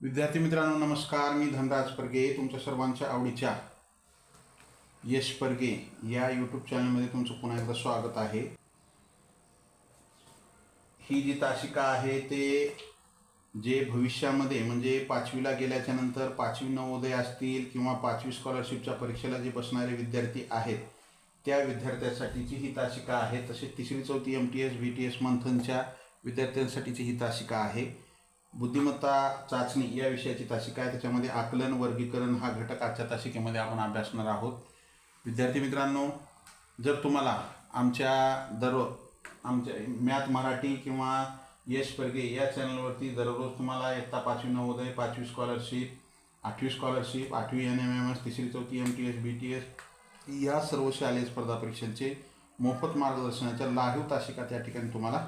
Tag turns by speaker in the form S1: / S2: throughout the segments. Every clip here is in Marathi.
S1: विद्यार्थी मित्रांनो नमस्कार. मी धनराज परगे तुमच्या सर्वांच्या आवडीच्या यश परगे या यूट्यूब चॅनलमध्ये तुमचं पुन्हा एकदा स्वागत आहे. ही जी तासिका आहे ते जे भविष्यामध्ये म्हणजे पाचवीला गेल्याच्यानंतर पाचवी नवोदय असतील किंवा पाचवी स्कॉलरशिपच्या परीक्षेला जे बसणारे विद्यार्थी आहेत त्या विद्यार्थ्यांसाठीची ही तासिका आहे. तसेच तिसरी चौथी M T S V T S मंथनच्या विद्यार्थ्यांसाठीची ही तासिका आहे. बुद्धिमत्ता चाचणी या विषयाची तासिका आहे. त्याच्यामध्ये आकलन वर्गीकरण हा घटक आजच्या तासिकेमध्ये आपण अभ्यासणार आहोत. विद्यार्थी मित्रांनो जर तुम्हाला आमच्या दररोज आमच्या मॅथ मराठी किंवा यश परगे या चॅनलवरती दररोज तुम्हाला इयत्ता पाचवी नवोदय पाचवी स्कॉलरशिप आठवी स्कॉलरशिप आठवी एन एम एम एस तिसरी चौथी M T S B T S या सर्व शालेय स्पर्धा परीक्षांचे मोफत मार्गदर्शनाच्या लाईव्ह तासिका त्या ठिकाणी तुम्हाला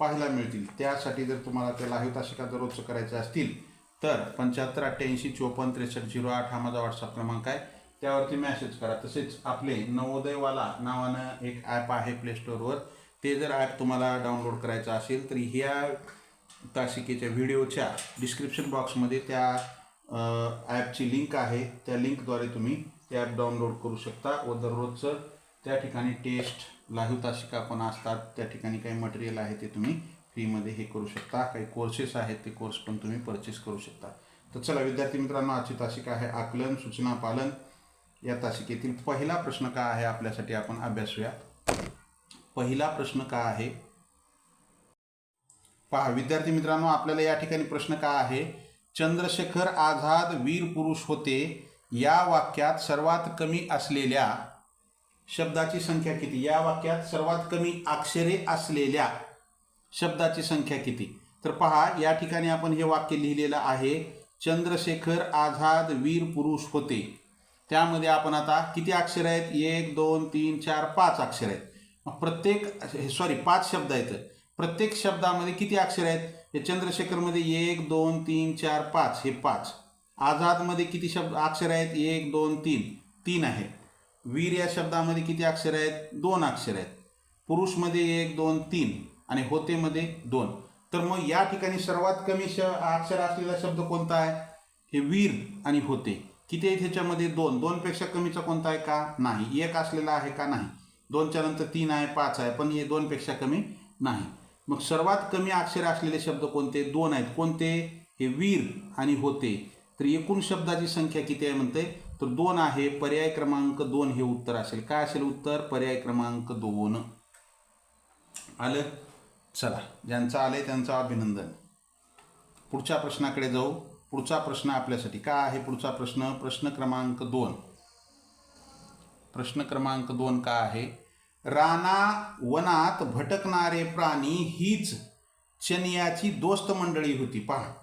S1: पाहायला मिळतील. त्यासाठी जर तुम्हाला त्या लाईव्ह तासिका दररोजचं करायचं असतील तर पंच्याहत्तर अठ्ठ्याऐंशी चोपन्न त्रेसष्ट झिरो आठ हा माझा व्हॉट्सअप क्रमांक आहे. त्यावरती मॅसेज करा. तसेच आपले नवोदयवाला नावानं एक ॲप आहे प्ले स्टोअरवर ते जर ॲप तुम्हाला डाउनलोड करायचं असेल तर ह्या तासिकेच्या व्हिडिओच्या डिस्क्रिप्शन बॉक्समध्ये त्या ॲपची लिंक आहे. त्या लिंकद्वारे तुम्ही ते ॲप डाउनलोड करू शकता व दररोजचं त्या ठिकाणी टेस्ट लाईव्ह तासिका पण असतात. त्या ठिकाणी काही मटेरियल आहे ते तुम्ही फ्रीमध्ये हे करू शकता. काही कोर्सेस आहेत ते कोर्स पण तुम्ही परचेस करू शकता. तर चला विद्यार्थी मित्रांनो आजची तासिका आहे आकलन सूचना पालन. या तासिकेतील पहिला प्रश्न काय आहे आपल्यासाठी आपण अभ्यासूया पहिला प्रश्न काय आहे? पहा विद्यार्थी मित्रांनो आपल्याला या ठिकाणी प्रश्न काय आहे? चंद्रशेखर आझाद वीर पुरुष होते या वाक्यात सर्वात कमी असलेल्या शब्दाची संख्या किती? या वाक्यात सर्वात कमी अक्षरे असलेल्या शब्दाची संख्या किती? तर पहा या ठिकाणी आपण हे वाक्य लिहिलेलं आहे चंद्रशेखर आझाद वीर पुरुष होते. त्यामध्ये आपण आता किती अक्षर आहेत? एक दोन तीन चार पाच अक्षर आहेत. प्रत्येक सॉरी पाच शब्द आहेत. प्रत्येक शब्दामध्ये किती अक्षर आहेत? हे चंद्रशेखरमध्ये एक दोन तीन चार पाच हे पाच. आझादमध्ये किती शब्द अक्षर आहेत? एक दोन तीन. तीन आहेत वीर या शब्दामध्ये किती अक्षर आहेत? दोन अक्षर आहेत. पुरुषमध्ये एक दोन तीन आणि होतेमध्ये दोन. तर मग या ठिकाणी सर्वात कमी श अक्षर असलेला शब्द कोणता आहे? हे वीर आणि होते. किती आहेत ह्याच्यामध्ये? दोन. दोनपेक्षा कमीचा कोणता आहे का? नाही. एक असलेला आहे का? नाही. दोनच्या नंतर तीन आहे पाच आहे पण हे दोनपेक्षा कमी नाही. मग सर्वात कमी अक्षर असलेले शब्द कोणते? दोन आहेत. कोणते? हे वीर आणि होते. तर एकूण शब्दाची संख्या किती आहे म्हणते तर दोन आहे पर्याय क्रमांक दोन हे उत्तर असेल. काय असेल उत्तर? पर्याय क्रमांक दोन. आलं? चला ज्यांचं आलंय त्यांचं अभिनंदन. पुढच्या प्रश्नाकडे जाऊ. पुढचा प्रश्न आपल्यासाठी काय आहे पुढचा प्रश्न? प्रश्न क्रमांक दोन. प्रश्न क्रमांक दोन काय आहे? राणा वनात भटकणारे प्राणी हीच चनियाची दोस्त मंडळी होती. पहा.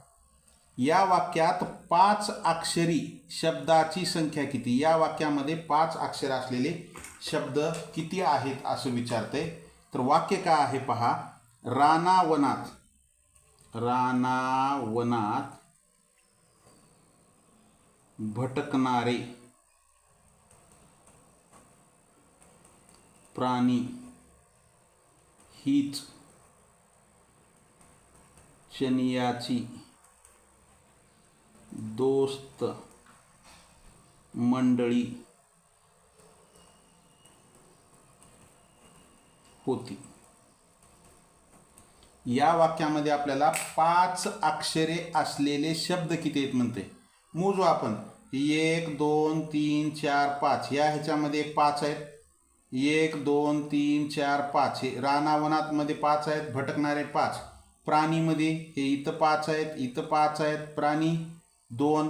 S1: या वाक्यात पाच अक्षरी शब्दाची संख्या किती? या वाक्यामध्ये पाच अक्षर असलेले शब्द किती आहेत असं विचारते तर वाक्य काय आहे पहा. रानावनात रानावनात भटकणारे प्राणी हीच चनियाची दोस्त मंडळी होती. या वाक्यामध्ये आपल्याला पाच अक्षरे असलेले शब्द किती आहेत म्हणते? मोजू आपण. एक दोन तीन चार पाच. या ह्याच्यामध्ये एक पाच आहेत. एक दोन तीन चार पाच. हे रानावनातमध्ये पाच आहेत भटकणारे पाच. प्राणीमध्ये हे इथं पाच आहेत इथं पाच आहेत. प्राणी दोन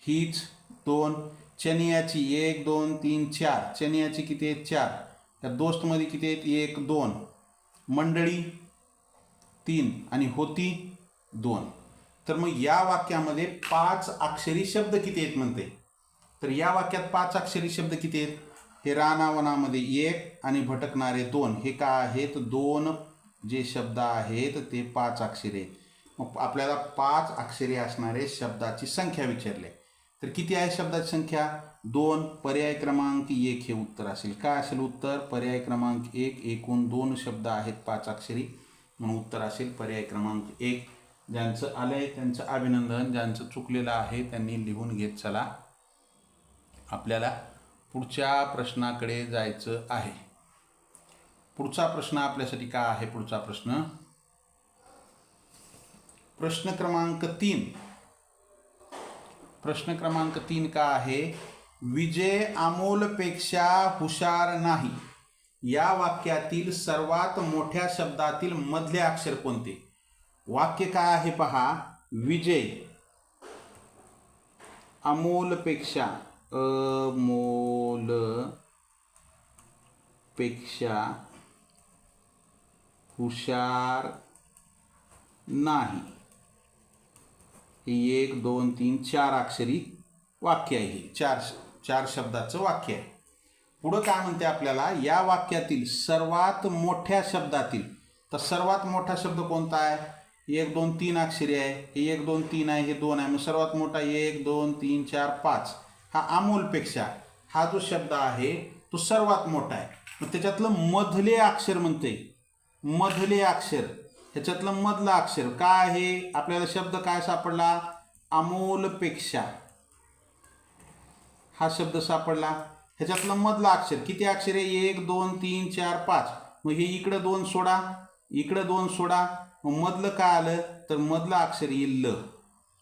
S1: हीच दोन चनियाची एक दोन तीन चार. चनियाची किती आहेत? चार. त्या दोस्तमध्ये किती आहेत? एक दोन. मंडळी तीन. आणि होती दोन. तर मग या वाक्यामध्ये पाच अक्षरी शब्द किती आहेत म्हणते? तर या वाक्यात पाच अक्षरी शब्द किती आहेत? हे रानावनामध्ये एक आणि भटकणारे दोन. हे काय आहेत? दोन जे शब्द आहेत ते पाच अक्षरे. आहेत आपल्याला पाच अक्षरे असणारे शब्दाची संख्या विचारली. तर किती आहे शब्दाची संख्या? दोन पर्याय क्रमांक एक हे उत्तर असेल. काय असेल उत्तर? पर्याय क्रमांक एक एकूण दोन शब्द आहेत पाच अक्षरी. म्हणून उत्तर असेल पर्याय क्रमांक एक. ज्यांचं आलंय त्यांचं अभिनंदन ज्यांचं चुकलेलं आहे त्यांनी लिहून घेत चला. आपल्याला पुढच्या प्रश्नाकडे जायचं आहे. पुढचा प्रश्न आपल्यासाठी काय आहे? पुढचा प्रश्न प्रश्न क्रमांक तीन. प्रश्न क्रमांक तीन का आहे? विजय अमोलपेक्षा हुशार नाही. या वाक्यातील सर्वात मोठ्या शब्दातील मधले अक्षर कोणते? वाक्य काय आहे पहा. विजय अमोलपेक्षा अमोलपेक्षा हुशार नाही. हे एक दोन तीन चार अक्षरी वाक्य आहे हे. चार चार शब्दाचं वाक्य आहे. पुढं काय म्हणते आपल्याला? या वाक्यातील सर्वात मोठ्या शब्दातील तर सर्वात मोठा शब्द कोणता आहे? एक दोन तीन अक्षरी आहे. हे एक दोन तीन आहे हे दोन आहे. मग सर्वात मोठा एक दोन तीन चार पाच हा अमोलपेक्षा हा जो शब्द आहे तो सर्वात मोठा आहे. मग त्याच्यातलं मधले अक्षर म्हणते. मधले अक्षर. ह्याच्यातलं मधलं अक्षर काय आहे? आपल्याला शब्द काय सापडला? अमोलपेक्षा हा शब्द सापडला. ह्याच्यातलं मधलं अक्षर किती अक्षर आहे? एक दोन तीन चार पाच. मग हे इकडं दोन सोडा. इकडं दोन सोडा. मग मधलं काय आलं? तर मधलं अक्षर येईल ल.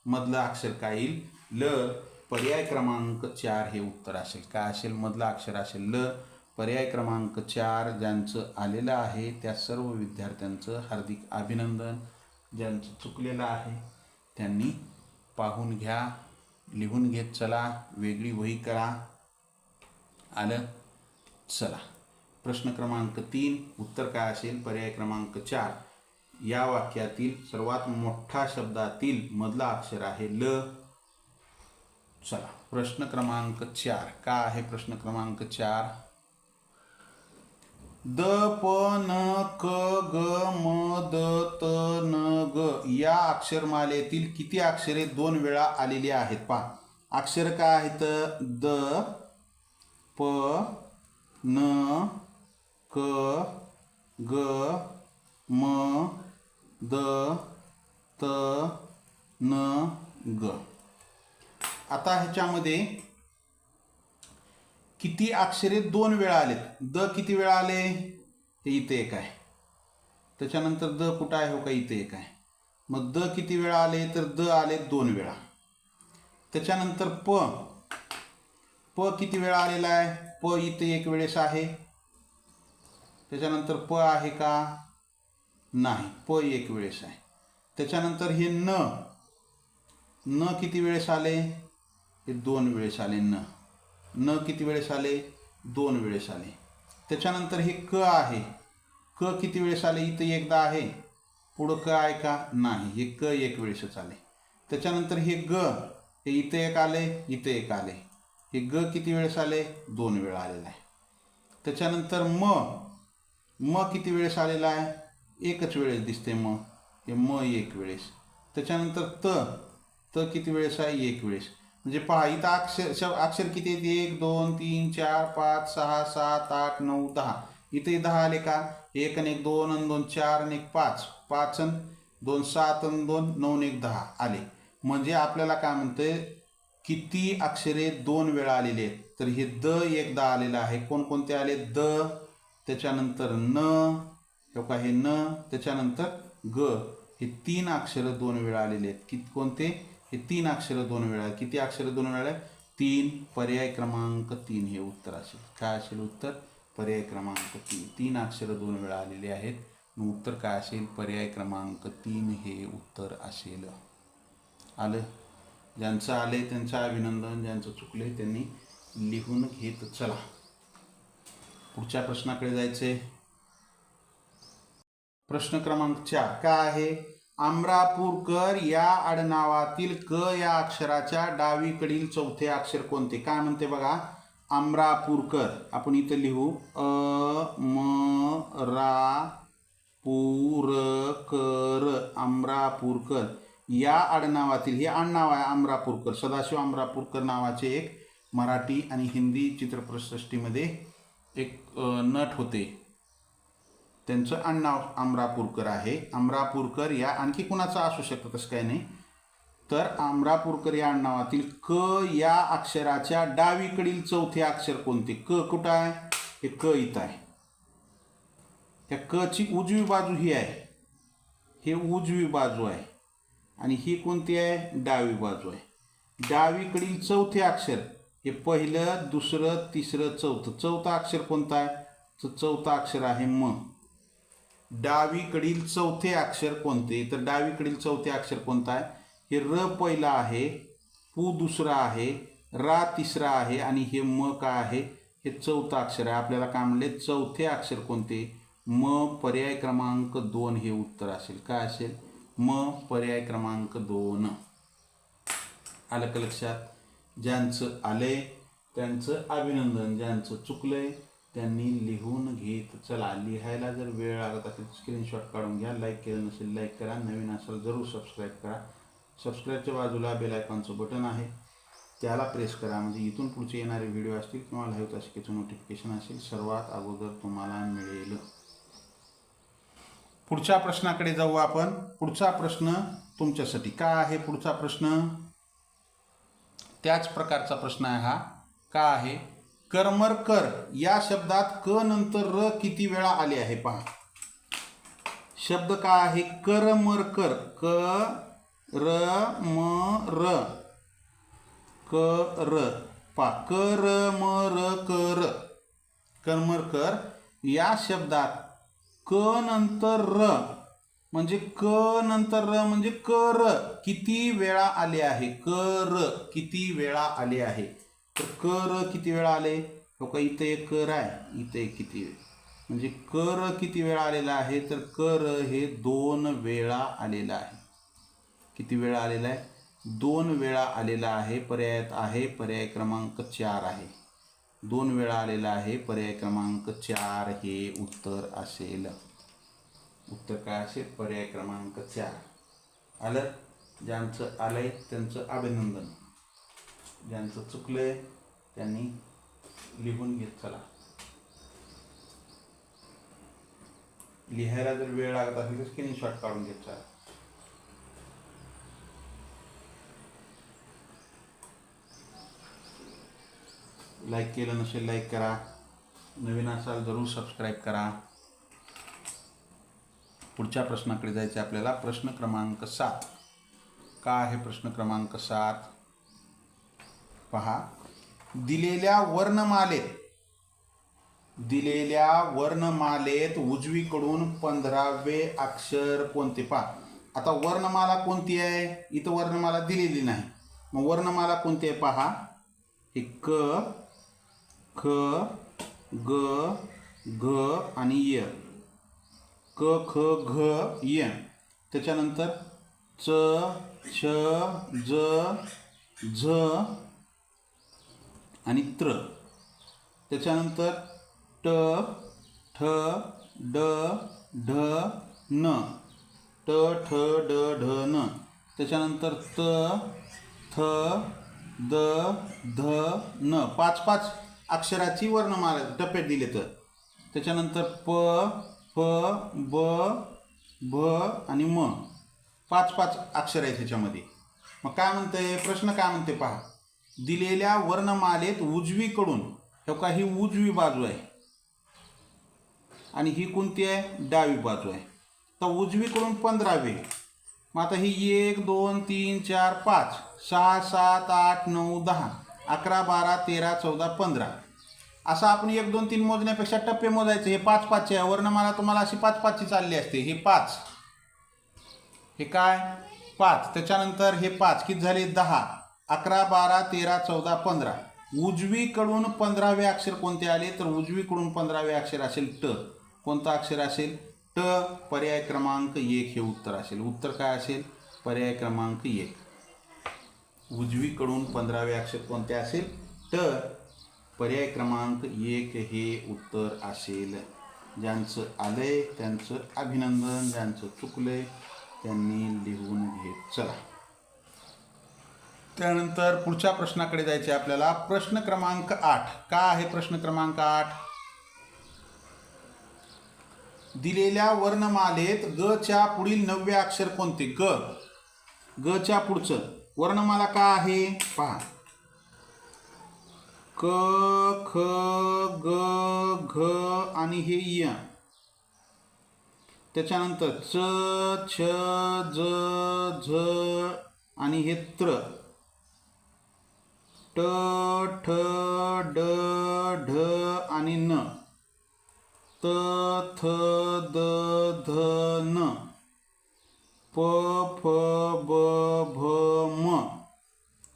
S1: मधलं अक्षर काय येईल? ल. पर्याय क्रमांक चार हे उत्तर असेल. काय असेल? मधलं अक्षर असेल ल. पर्याय क्रमांक चार ज्यांचं आलेलं आहे त्या सर्व विद्यार्थ्यांचं हार्दिक अभिनंदन. ज्यांचं चुकलेलं आहे त्यांनी पाहून घ्या लिहून घेत चला वेगळी वही करा. आलं? चला. प्रश्न क्रमांक तीन उत्तर काय असेल? पर्याय क्रमांक चार. या वाक्यातील सर्वात मोठा शब्दातील मधला अक्षर आहे ल. चला. प्रश्न क्रमांक चार. का आहे प्रश्न क्रमांक चार? द प न क ग म द त न ग या अक्षरमालेतील किती अक्षरे दोन वेळा आलेली आहेत पहा. अक्षर काय आहेत? द प न क ग म द त न ग. आता ह्याच्यामध्ये किती अक्षरे दोन वेळा आलेत? द किती वेळा आले? हे इथे एक आहे. त्याच्यानंतर द कुठं आहे हो का? इथे एक आहे. मग द किती वेळा आले? तर द आले दोन वेळा. त्याच्यानंतर प. प किती वेळा आलेला आहे? प इथे एक वेळेस आहे. त्याच्यानंतर प आहे का? नाही. प एक वेळेस आहे. त्याच्यानंतर हे न. न किती वेळेस आले? हे दोन वेळेस आले न. न किती वेळेस आले? दोन वेळेस आले. त्याच्यानंतर हे क आहे. क किती वेळेस आले? इथं एकदा आहे. पुढं क आहे का? नाही. हे क एक वेळेसच आले. त्याच्यानंतर हे ग हे इथं एक आले इथं एक आले. हे ग किती वेळेस आले? दोन वेळा आलेलं आहे. त्याच्यानंतर म म किती वेळेस आलेला आहे? एकच वेळेस दिसते म. हे म एक वेळेस. त्याच्यानंतर त त किती वेळेस आहे? एक वेळेस. म्हणजे पहा इथं अक्षर श अक्षर किती आहेत? एक दोन तीन चार पाच सहा सात आठ नऊ दहा. इथे दहा आले का? एक आणि एक दोन आणि दोन चार आणि एक पाच. पाच आणि दोन सात आणि दोन नऊ एक दहा आले. म्हणजे आपल्याला काय म्हणतंय? किती अक्षरे दोन वेळा आलेले आहेत? तर हे द एकदा आलेलं आहे. कोणकोणते आले? द त्याच्यानंतर न का हे न त्याच्यानंतर ग. हे तीन अक्षरं दोन वेळा आलेले आहेत. कित कोणते? हे तीन अक्षरं दोन वेळा किती अक्षरं दोन वेळा तीन पर्याय क्रमांक तीन हे उत्तर असेल. काय असेल उत्तर? पर्याय क्रमांक तीन. तीन अक्षरं दोन वेळा आलेली आहेत. मग उत्तर काय असेल? पर्याय क्रमांक तीन हे उत्तर असेल. आलं? ज्यांचं आले त्यांचं अभिनंदन ज्यांचं चुकले त्यांनी लिहून घेत चला. पुढच्या प्रश्नाकडे जायचे प्रश्न क्रमांक चार. काय आहे? आमरापूरकर या आडनावातील क या अक्षराच्या डावीकडील चौथे अक्षर कोणते? काय म्हणते बघा? आमरापूरकर. आपण इथं लिहू. अ म रा पूरकर आमरापूरकर. या आडनावातील हे आडनाव आहे आमरापूरकर. सदाशिव आमरापूरकर नावाचे एक मराठी आणि हिंदी चित्रपटसृष्टीमध्ये एक नट होते. त्यांचं आडनाव आमरापूरकर आहे. अमरापूरकर या आणखी कुणाचं असू शकतं तसं काही नाही. तर अमरापूरकर या आडनावातील क या अक्षराच्या डावीकडील चौथे अक्षर कोणते? क कुठं आहे? हे क इथं आहे. त्या क ची उजवी बाजू ही आहे. हे उजवी बाजू आहे. आणि ही कोणती आहे? डावी बाजू आहे. डावीकडील चौथे अक्षर हे पहिलं दुसरं तिसरं चौथं. चौथं अक्षर कोणतं आहे? तर चौथं अक्षर आहे म. डावीकडील चौथे अक्षर कोणते? तर डावीकडील चौथे अक्षर कोणतं आहे? हे र पहिला आहे पू दुसरा आहे रा तिसरा आहे आणि हे म काय आहे? हे चौथं अक्षर आहे. आपल्याला काय म्हणले? चौथे अक्षर कोणते? म पर्याय क्रमांक दोन हे उत्तर असेल. काय असेल? म पर्याय क्रमांक दोन. आलं का लक्षात? ज्यांचं आलंय त्यांचं अभिनंदन. ज्यांचं चुकलंय त्यांनी लिहून घेत चला लिहायला जर वेळ लागत असेल स्क्रीनशॉट काढून घ्या. लाईक केलं नसेल लाईक करा. नवीन असेल जरूर सबस्क्राईब करा. सबस्क्राईबच्या बाजूला बेल आयकॉनचं बटन आहे. त्याला प्रेस करा. म्हणजे इथून पुढचे येणारे व्हिडिओ असतील किंवा लाईव्ह तासिकेचं नोटिफिकेशन असेल सर्वात अगोदर तुम्हाला मिळेल. पुढच्या प्रश्नाकडे जाऊ आपण. पुढचा प्रश्न तुमच्यासाठी का आहे? पुढचा प्रश्न? त्याच प्रकारचा प्रश्न आहे हा. का आहे? करमरकर या शब्दात क नंतर र किती वेळा आले आहे पहा. शब्द काय आहे? करमरकर क र म र. क र पा कर. म र कर. करमरकर या शब्दात क नंतर र. म्हणजे क नंतर र म्हणजे कर. किती वेळा आले आहे? कर. किती वेळा आले आहे? तर कर किती वेळा आले? हो का इथं एक कर आहे. इथं एक किती म्हणजे कर किती वेळा आलेला आहे? तर कर हे दोन वेळा आलेलं आहे. किती वेळा आलेला आहे? दोन वेळा आलेला आहे पर्यायात आहे पर्याय क्रमांक चार आहे. दोन वेळा आलेला आहे पर्याय क्रमांक चार हे उत्तर असेल. उत्तर काय असेल? पर्याय क्रमांक चार. आलं? ज्यांचं आलंय त्यांचं अभिनंदन. ज्यांचं चुकलंय त्यांनी लिहून घेत चला. लिहायला जर वेळ लागत असेल तर स्क्रीनशॉट काढून घेत चला. लाईक केलं नसेल लाईक करा. नवीन असाल जरूर सबस्क्राईब करा. पुढच्या प्रश्नाकडे जायचे आपल्याला प्रश्न क्रमांक सात. का आहे प्रश्न क्रमांक सात? पहा. दिलेल्या वर्णमालेत दिलेल्या वर्णमालेत उजवीकडून पंधरावे अक्षर कोणते? पहा. आता वर्णमाला कोणती आहे? इथं वर्णमाला दिलेली नाही. मग वर्णमाला कोणती आहे पहा? हे क ख ग घ आणि य. क ख घ य. त्याच्यानंतर च छ ज झ आणि त्र. त्याच्यानंतर ट ठ ड ढ न. ट ठ ड ढ न. त्याच्यानंतर त थ द ध न. पाच पाच अक्षराची वर्णमाला टप्प्यात दिले तर. त्याच्यानंतर प फ ब भ आणि म. पाच पाच अक्षर आहेत ह्याच्यामध्ये. मग काय म्हणते प्रश्न काय म्हणते पहा. दिलेल्या वर्णमालेत उजवीकडून हे का ही उजवी बाजू आहे. आणि ही कोणती आहे? डावी बाजू आहे. तर उजवीकडून पंधरावे. मग आता ही एक दोन तीन चार पाच सहा सात आठ नऊ दहा अकरा बारा तेरा चौदा पंधरा. असं आपण एक दोन तीन मोजण्यापेक्षा टप्पे मोजायचे. हे पाच पाचचे आहे. वर्णमाला तुम्हाला अशी पाच पाचची चालली असते. हे पाच. हे काय? पाच. त्याच्यानंतर हे पाच. किती झाले? दहा. अकरा बारा तेरा चौदा पंधरा. उजवीकडून पंधरावे अक्षर कोणते आले? तर उजवीकडून पंधरावे अक्षर असेल ट. कोणतं अक्षर असेल? ट. पर्याय क्रमांक एक हे उत्तर असेल. उत्तर काय असेल? पर्याय क्रमांक एक. उजवीकडून पंधरावे अक्षर कोणते असेल? ट. पर्याय क्रमांक एक हे उत्तर असेल. ज्यांचं आलंय त्यांचं अभिनंदन ज्यांचं चुकलंय त्यांनी लिहून घेत चला. त्यानंतर पुढच्या प्रश्नाकडे जायचे आपल्याला. प्रश्न क्रमांक आठ. का आहे प्रश्न क्रमांक आठ? दिलेल्या वर्णमालेत ग च्या पुढील नववे अक्षर कोणते? ग. ग च्या पुढचं. वर्णमाला का आहे? पहा. क ख ग घ आणि हे य. त्याच्यानंतर च छ ज झ आणि हे त्र. ट ठ ड ढ आणि न. त थ द ध न. प फ ब भ म.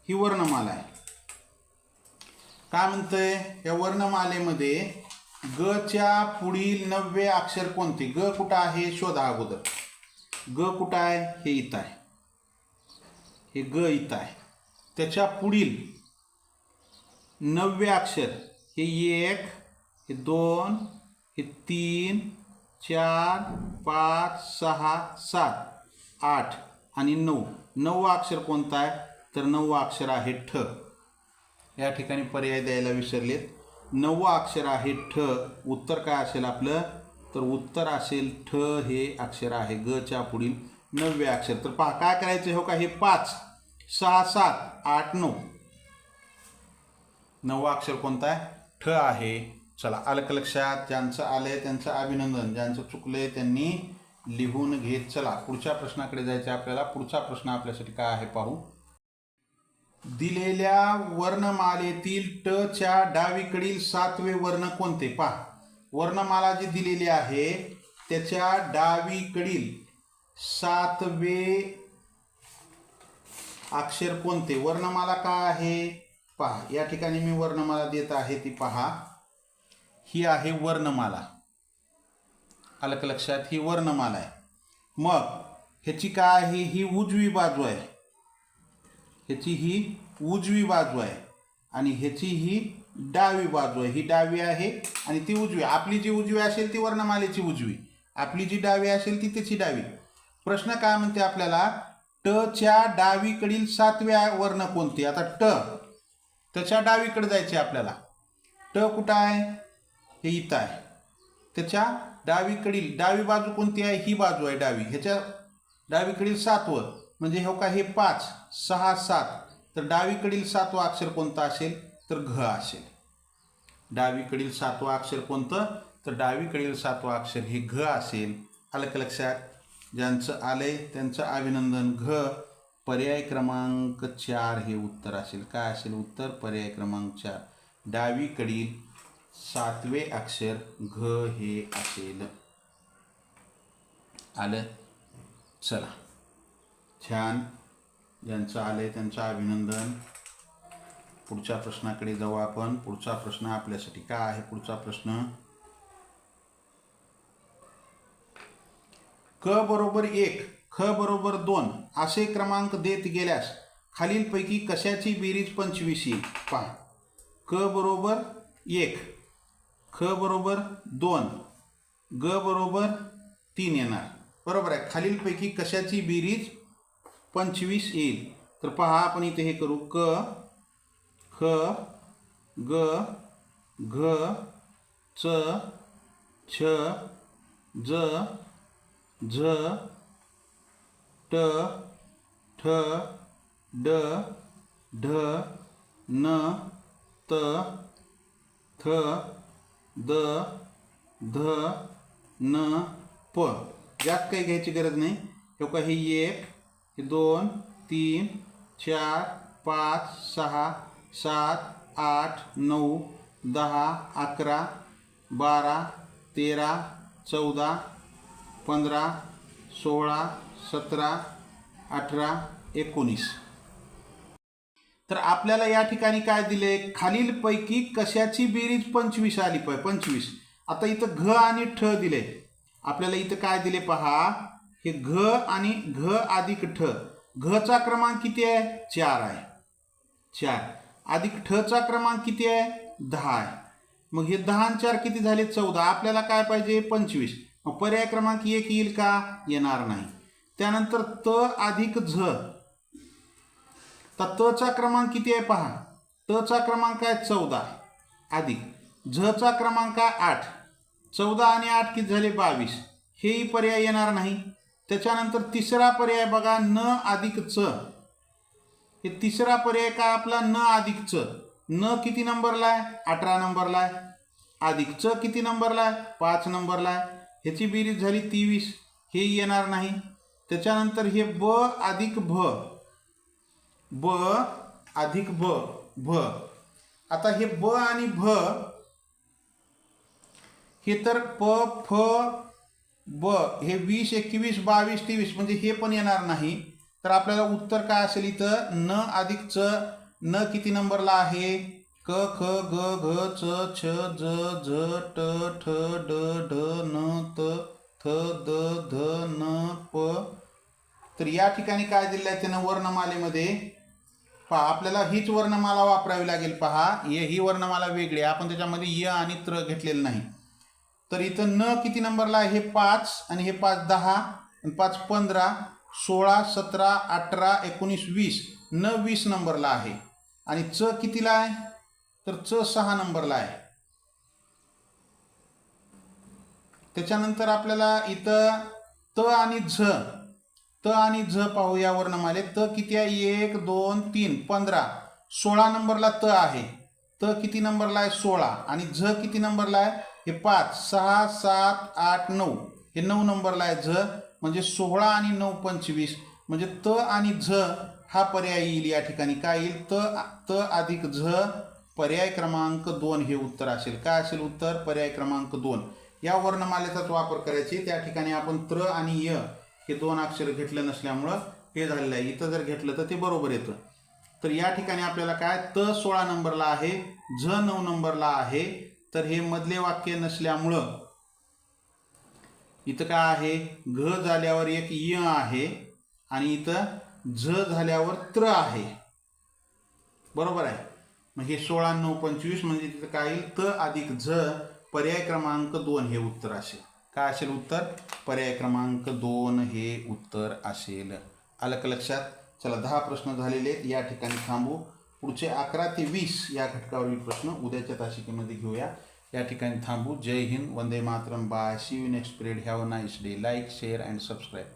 S1: ही वर्णमाला आहे. काय म्हणतंय? या वर्णमालेमध्ये ग च्या पुढील नववे अक्षर कोणते? ग कुठं आहे? शोधा अगोदर. ग कुठं आहे? हे इथं आहे. हे ग इथं आहे. त्याच्या पुढील नववे अक्षर. हे एक हे दोन हे तीन चार पाच सहा सात आठ आणि नऊ. नववा अक्षर कोणता आहे? तर नववा अक्षर आहे ठ. या ठिकाणी पर्याय द्यायला विसरलेत. नववा अक्षर आहे ठ. उत्तर काय असेल आपलं? तर उत्तर असेल ठ हे अक्षर आहे ग च्या पुढील. नववे अक्षर. तर पहा काय करायचं हो का? हे पाच सहा सात आठ नऊ. नववा अक्षर कोणता आहे? ठ आहे. चला आलं लक्षात? ज्यांचं आलंय त्यांचं अभिनंदन. ज्यांचं चुकलंय त्यांनी लिहून घेत चला. पुढच्या प्रश्नाकडे जायचं आपल्याला. पुढचा प्रश्न आपल्यासाठी काय आहे पाहू. दिलेल्या वर्णमालेतील ट च्या डावीकडील सातवे वर्ण कोणते? पहा. वर्णमाला जी दिलेली आहे त्याच्या डावीकडील सातवे अक्षर कोणते? वर्णमाला का आहे? पहा या ठिकाणी मी वर्णमाला देत आहे ती पहा. ही आहे वर्णमाला. आलं का लक्षात ही वर्णमाला आहे. मग ह्याची काय आहे? ही उजवी बाजू आहे. ह्याची ही उजवी बाजू आहे. आणि ह्याची ही डावी बाजू आहे. ही डावी आहे आणि ती उजवी. आपली जी उजवी असेल ती वर्णमालेची उजवी. आपली जी डावी असेल ती त्याची डावी. प्रश्न काय म्हणते आपल्याला? ट च्या डावीकडील सातव्या वर्ण कोणते? आता ट. त्याच्या डावीकडे जायचे आपल्याला. ट कुठं आहे? हे इथं आहे. त्याच्या डावीकडील डावी बाजू कोणती आहे? ही बाजू आहे डावी. ह्याच्या डावीकडील सातवं म्हणजे हो का हे पाच सहा सात. तर डावीकडील सातवं अक्षर कोणतं असेल? तर घ असेल. डावीकडील सातवं अक्षर कोणतं? तर डावीकडील सातवं अक्षर हे घ असेल. आलं का लक्षात? ज्यांचं आलंय त्यांचं अभिनंदन घ. पर्याय क्रमांक चार हे उत्तर असेल. काय असेल उत्तर? पर्याय क्रमांक चार. डावीकडील सातवे अक्षर घ हे असेल. आलं? चला. छान. ज्यांचं आलंय त्यांचं अभिनंदन. पुढच्या प्रश्नाकडे जाऊ आपण. पुढचा प्रश्न आपल्यासाठी काय आहे? पुढचा प्रश्न? क बरोबर एक. ख बरोबर दोन असे क्रमांक देत गेल्यास खालीलपैकी कशाची बेरीज पंचवीस येईल पहा. क बरोबर एक. ख बरोबर दोन. ग बरोबर तीन येणार. बरोबर आहे. खालीलपैकी कशाची बेरीज पंचवीस येईल? तर पहा आपण इथे हे करू. क ख ग घ च छ ज झ ट ठ ड ढ न त थ द ध न प. यात काही घ्यायची गरज नाही. हे का हे एक हे दोन तीन चार पाच सहा सात आठ नऊ दहा अकरा बारा तेरा चौदा पंधरा सोळा सतरा अठरा एकोणीस. तर आपल्याला या ठिकाणी काय दिले? खालीलपैकी कशाची बेरीज पंचवीस आली पाहिजे पंचवीस. आता इथं घ आणि ठ दिले. आपल्याला इथं काय दिले पहा? हे घ आणि घ अधिक ठ. घचा क्रमांक किती आहे? चार आहे. चार. अधिक ठचा क्रमांक किती आहे? दहा आहे. मग हे दहा आणि चार किती झाले? चौदा. आपल्याला काय पाहिजे? पंचवीस. मग पर्याय क्रमांक एक येईल का? येणार नाही. त्यानंतर त अधिक झ. तर तचा क्रमांक किती आहे पहा. तचा क्रमांक आहे चौदा. अधिक. झचा क्रमांक आहे आठ. चौदा आणि आठ किती झाले? बावीस. हेही पर्याय येणार नाही. त्याच्यानंतर तिसरा पर्याय बघा. न अधिक च. हे तिसरा पर्याय काय आपला? न अधिक च. न किती नंबरला आहे? अठरा नंबरला आहे. अधिक च किती नंबरला आहे? पाच नंबरला आहे. ह्याची बेरीज झाली तेवीस. हेही येणार नाही. त्याच्यानंतर हे ब अधिक भ. ब अधिक भ भ. आता हे ब आणि भ हे तर प फ ब हे वीस एकवीस बावीस तेवीस म्हणजे हे पण येणार नाही. तर आपल्याला उत्तर काय असेल इथं? न अधिक च न किती नंबरला आहे? क ख ग घ च छ ज झ ट ठ ड ढ न त थ द ध न प. तर या ठिकाणी काय दिलं आहे त्यानं वर्णमालेमध्ये? पहा आपल्याला हीच वर्णमाला वापरावी लागेल. पहा ये ही वर्णमाला वेगळी आहे. आपण त्याच्यामध्ये य आणि त्र घेतलेलं नाही. तर इथं न किती नंबरला आहे? हे पाच आणि हे पाच दहा आणि पाच पंधरा सोळा सतरा अठरा एकोणीस वीस. न वीस नंबरला आहे. आणि च कितीला आहे? तर च सहा नंबरला आहे. त्याच्यानंतर आपल्याला इथं त आणि झ त आणि झ पाहू या वर्णमाले त किती आहे? एक दोन तीन पंधरा. सोळा नंबरला त आहे. त किती नंबरला आहे? सोळा. आणि झ किती नंबरला आहे? हे पाच सहा सात आठ नऊ. हे नऊ नंबरला आहे झ. म्हणजे सोळा आणि नऊ पंचवीस. म्हणजे त आणि झ हा पर्याय येईल या ठिकाणी. काय येईल? त त अधिक झ पर्याय क्रमांक दोन हे उत्तर असेल. काय असेल उत्तर? पर्याय क्रमांक दोन. या वर्णमालेचाच वापर करायची. त्या ठिकाणी आपण त्र आणि य हे दोन अक्षर घेतलं नसल्यामुळं हे झालेलं आहे. इथं जर घेतलं तर ते बरोबर येतं. तर या ठिकाणी आपल्याला काय? त सोळा नंबरला आहे. झ नऊ नंबरला आहे. तर हे मधले वाक्य नसल्यामुळं इथं काय आहे? घ झाल्यावर एक य आहे आणि इथं झ झाल्यावर त्र आहे. बरोबर आहे. मग हे सोळा नऊ पंचवीस म्हणजे तिथं काय येईल? त अधिक झ पर्याय क्रमांक दोन हे उत्तर असेल. काय असेल उत्तर? पर्याय क्रमांक दोन हे उत्तर असेल. आलं का लक्षात? चला दहा प्रश्न झालेले आहेत. या ठिकाणी थांबू. पुढचे अकरा ते वीस या घटकावरील प्रश्न उद्याच्या तासिकेमध्ये घेऊया. या ठिकाणी थांबू. जय हिंद. वंदे Mataram. Bye. See you next period have a nice day like share and subscribe